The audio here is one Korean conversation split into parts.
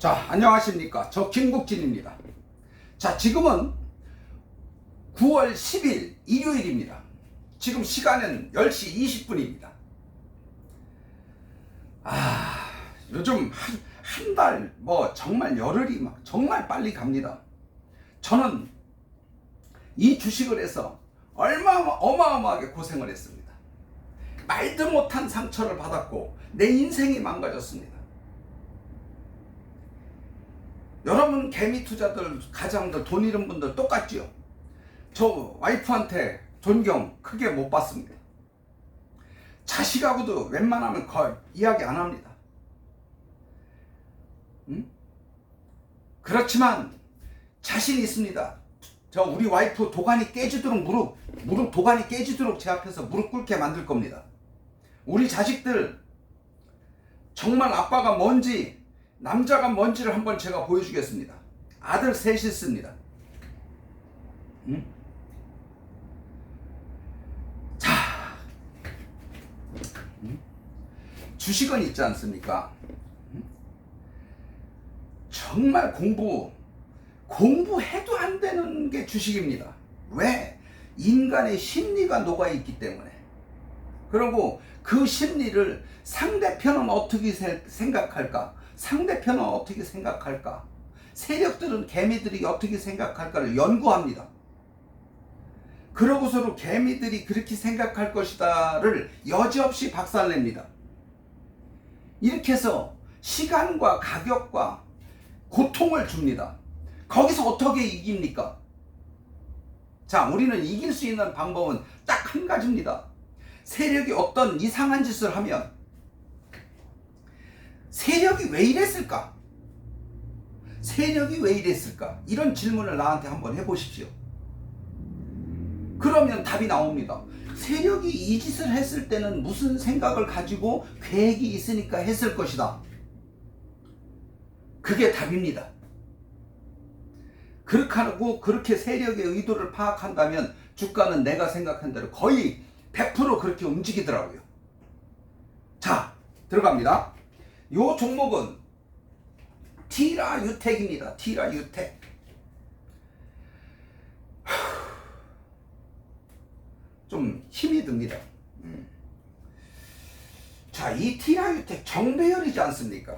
자, 안녕하십니까. 저 김국진입니다. 자, 지금은 9월 10일 일요일입니다. 지금 시간은 10시 20분입니다. 아, 요즘 한, 한 달, 뭐, 정말 열흘이 막 정말 빨리 갑니다. 저는 이 주식을 해서 얼마 어마어마하게 고생을 했습니다. 말도 못한 상처를 받았고, 내 인생이 망가졌습니다. 여러분 개미 투자들 가장들 돈 잃은 분들 똑같지요. 저 와이프한테 존경 크게 못 받습니다. 자식하고도 웬만하면 거의 이야기 안 합니다. 응? 그렇지만 자신 있습니다. 저 우리 와이프 도가니 깨지도록 무릎 무릎 도가니 깨지도록 제 앞에서 무릎 꿇게 만들 겁니다. 우리 자식들 정말 아빠가 뭔지 남자가 뭔지를 한번 제가 보여주겠습니다. 아들 셋이 있습니다. 응? 자, 응? 주식은 있지 않습니까? 응? 정말 공부, 공부해도 안 되는 게 주식입니다. 왜? 인간의 심리가 녹아있기 때문에. 그리고 그 심리를 상대편은 어떻게 세- 생각할까? 상대편은 어떻게 생각할까? 세력들은 개미들이 어떻게 생각할까를 연구합니다. 그러고서는 개미들이 그렇게 생각할 것이다를 여지없이 박살냅니다. 이렇게 해서 시간과 가격과 고통을 줍니다. 거기서 어떻게 이깁니까? 자, 우리는 이길 수 있는 방법은 딱 한 가지입니다. 세력이 어떤 이상한 짓을 하면 세력이 왜 이랬을까? 세력이 왜 이랬을까? 이런 질문을 나한테 한번 해보십시오. 그러면 답이 나옵니다. 세력이 이 짓을 했을 때는 무슨 생각을 가지고 계획이 있으니까 했을 것이다. 그게 답입니다. 그렇게 하고 그렇게 세력의 의도를 파악한다면 주가는 내가 생각한 대로 거의 100% 그렇게 움직이더라고요. 자, 들어갑니다. 요 종목은 티라 유텍입니다. 티라 유텍. 좀 힘이 듭니다. 음. 자, 이 티라 유텍 정배열이지 않습니까?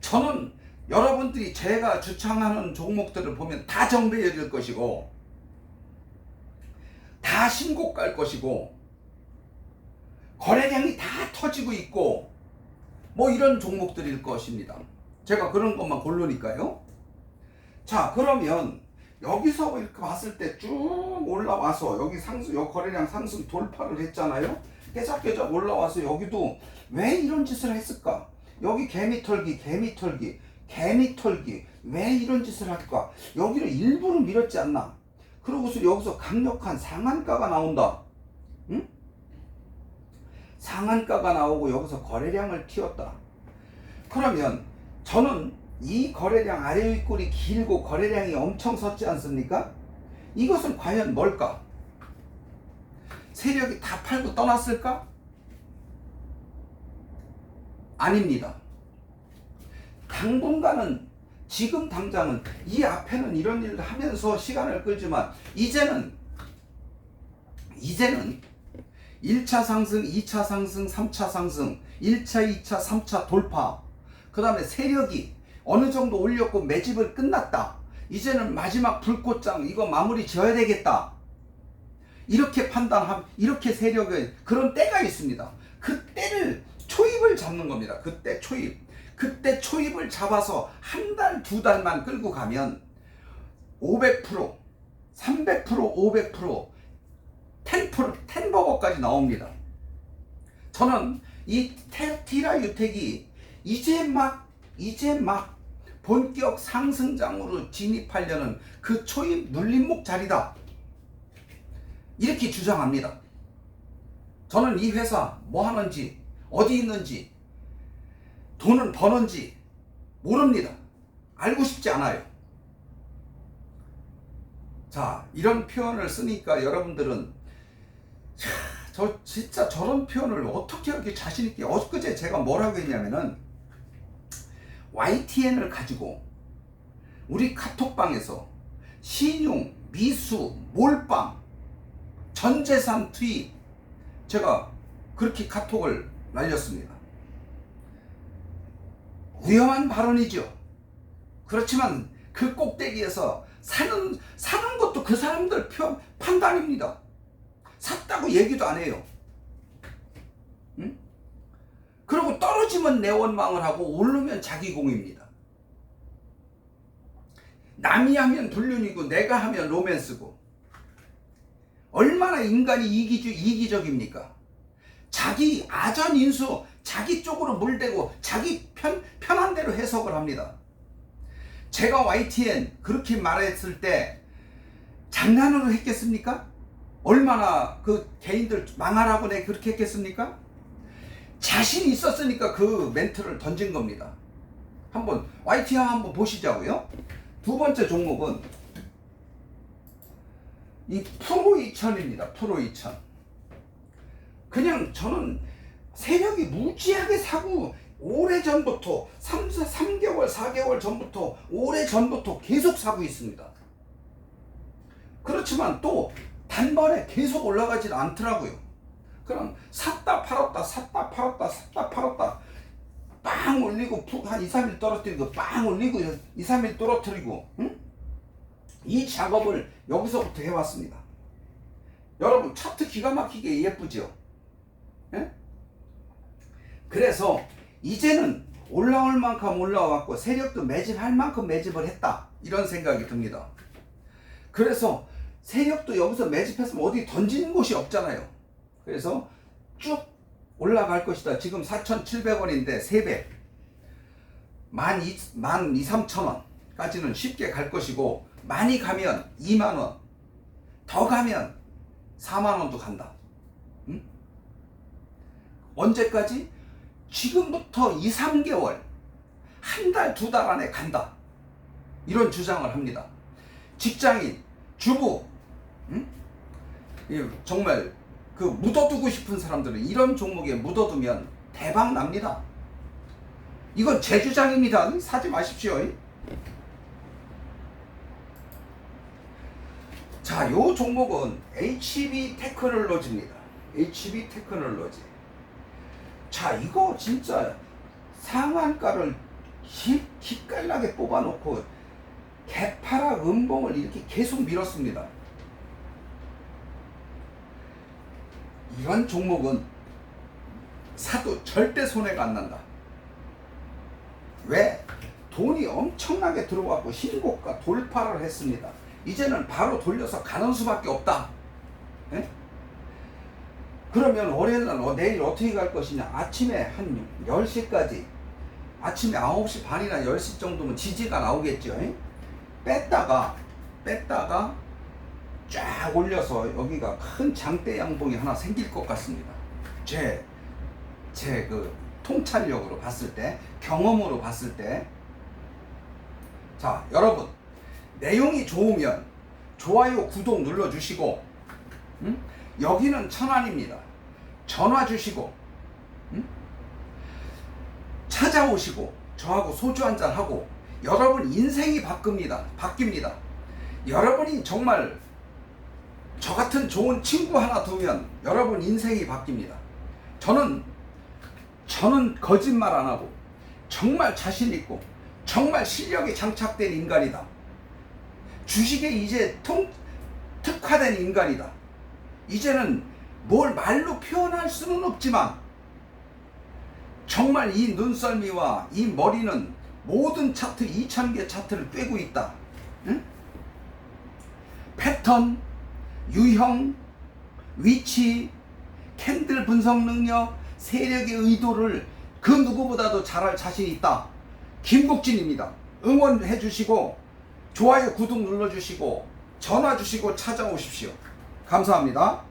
저는 여러분들이 제가 주창하는 종목들을 보면 다 정배열일 것이고, 다 신고 갈 것이고, 거래량이 다 터지고 있고, 뭐 이런 종목들일 것입니다. 제가 그런 것만 고르니까요. 자, 그러면 여기서 이렇게 봤을 때 쭉 올라와서 여기 상승, 여 거래량 상승 돌파를 했잖아요. 깨작깨작 올라와서 여기도 왜 이런 짓을 했을까? 여기 개미 털기, 개미 털기, 개미 털기. 왜 이런 짓을 할까? 여기를 일부러 밀었지 않나? 그러고서 여기서 강력한 상한가가 나온다. 응? 상한가가 나오고 여기서 거래량을 튀었다. 그러면 저는 이 거래량 아래 윗골이 길고 거래량이 엄청 섰지 않습니까? 이것은 과연 뭘까? 세력이 다 팔고 떠났을까? 아닙니다. 당분간은 지금 당장은 이 앞에는 이런 일을 하면서 시간을 끌지만 이제는 이제는 1차 상승, 2차 상승, 3차 상승, 1차, 2차, 3차 돌파. 그 다음에 세력이 어느 정도 올렸고 매집을 끝났다. 이제는 마지막 불꽃장 이거 마무리 지어야 되겠다. 이렇게 판단함, 이렇게 세력의 그런 때가 있습니다. 그 때를 초입을 잡는 겁니다. 그때 초입. 그때 초입을 잡아서 한 달, 두 달만 끌고 가면 500%, 300%, 500%, 10%, 10버거까지 나옵니다. 저는 이 테티라 유택이 이제 막, 이제 막 본격 상승장으로 진입하려는 그 초입 눌림목 자리다. 이렇게 주장합니다. 저는 이 회사 뭐 하는지, 어디 있는지, 돈은 버는지 모릅니다. 알고 싶지 않아요. 자, 이런 표현을 쓰니까 여러분들은 차, 저 진짜 저런 표현을 어떻게 이렇게 자신 있게 엊그제 제가 뭐라고 했냐면은 YTN을 가지고 우리 카톡방에서 신용, 미수, 몰빵, 전재산 투입 제가 그렇게 카톡을 날렸습니다. 위험한 발언이죠. 그렇지만 그 꼭대기에서 사는 사는 것도 그 사람들 표, 판단입니다. 샀다고 얘기도 안 해요. 응? 그리고 떨어지면 내 원망을 하고 오르면 자기 공입니다. 남이 하면 불륜이고 내가 하면 로맨스고 얼마나 인간이 이기주, 이기적입니까? 자기 아전 인수 자기 쪽으로 물대고 자기 편, 편한 대로 해석을 합니다. 제가 YTN 그렇게 말했을 때 장난으로 했겠습니까? 얼마나 그 개인들 망하라고 내가 그렇게 했겠습니까? 자신 있었으니까 그 멘트를 던진 겁니다. 한번 YTN 한번 보시자고요. 두 번째 종목은 이 프로 2000입니다. 프로 2000. 그냥 저는 세력이 무지하게 사고 오래 전부터 3, 3개월, 4개월 전부터 오래 전부터 계속 사고 있습니다. 그렇지만 또 단번에 계속 올라가질 않더라고요. 그럼 샀다 팔았다 샀다 팔았다 샀다 팔았다 빵 올리고 푹한 2, 3일 떨어뜨리고 빵 올리고 2, 3일 떨어뜨리고 응? 이 작업을 여기서부터 해왔습니다. 여러분 차트 기가 막히게 예쁘죠? 예? 그래서 이제는 올라올 만큼 올라왔고 세력도 매집할 만큼 매집을 했다 이런 생각이 듭니다. 그래서 세력도 여기서 매집했으면 어디 던지는 곳이 없잖아요. 그래서 쭉 올라갈 것이다. 지금 4,700원인데 3배. 만 2, 만 2, 3천 원까지는 쉽게 갈 것이고 많이 가면 2만 원. 더 가면 4만 원도 간다. 응? 언제까지? 지금부터 2, 3개월, 한 달, 두 달 안에 간다. 이런 주장을 합니다. 직장인, 주부, 응? 이 정말 그 묻어두고 싶은 사람들은 이런 종목에 묻어두면 대박 납니다. 이건 제 주장입니다. 사지 마십시오. 자, 요 종목은 HB 테크놀로지입니다. HB 테크놀로지. 자, 이거 진짜 상한가를 기, 기깔나게 뽑아놓고 개파락 음봉을 이렇게 계속 밀었습니다. 이런 종목은 사도 절대 손해가 안 난다. 왜? 돈이 엄청나게 들어왔고 신고가 돌파를 했습니다. 이제는 바로 돌려서 가는 수밖에 없다. 예? 그러면 올해는 어, 내일 어떻게 갈 것이냐? 아침에 한 10시까지 아침에 9시 반이나 10시 정도면 지지가 나오겠죠. 예? 뺐다가 뺐다가 쫙 올려서 여기가 큰 장대 양봉이 하나 생길 것 같습니다. 제, 제 그 통찰력으로 봤을 때, 경험으로 봤을 때. 자, 여러분. 내용이 좋으면 좋아요, 구독 눌러주시고, 음? 여기는 천안입니다. 전화 주시고, 음? 찾아오시고, 저하고 소주 한잔 하고, 여러분 인생이 바뀝니다. 바뀝니다. 여러분이 정말 저 같은 좋은 친구 하나 두면 여러분 인생이 바뀝니다. 저는 저는 거짓말 안 하고 정말 자신 있고 정말 실력이 장착된 인간이다. 주식에 이제 통 특화된 인간이다. 이제는 뭘 말로 표현할 수는 없지만 정말 이 눈썰미와 이 머리는 모든 차트 2000개 차트를 꿰고 있다. 응? 패턴, 유형, 위치, 캔들 분석 능력, 세력의 의도를 그 누구보다도 잘할 자신 있다. 김국진입니다. 응원해 주시고 좋아요, 구독 눌러 주시고 전화 주시고 찾아오십시오. 감사합니다.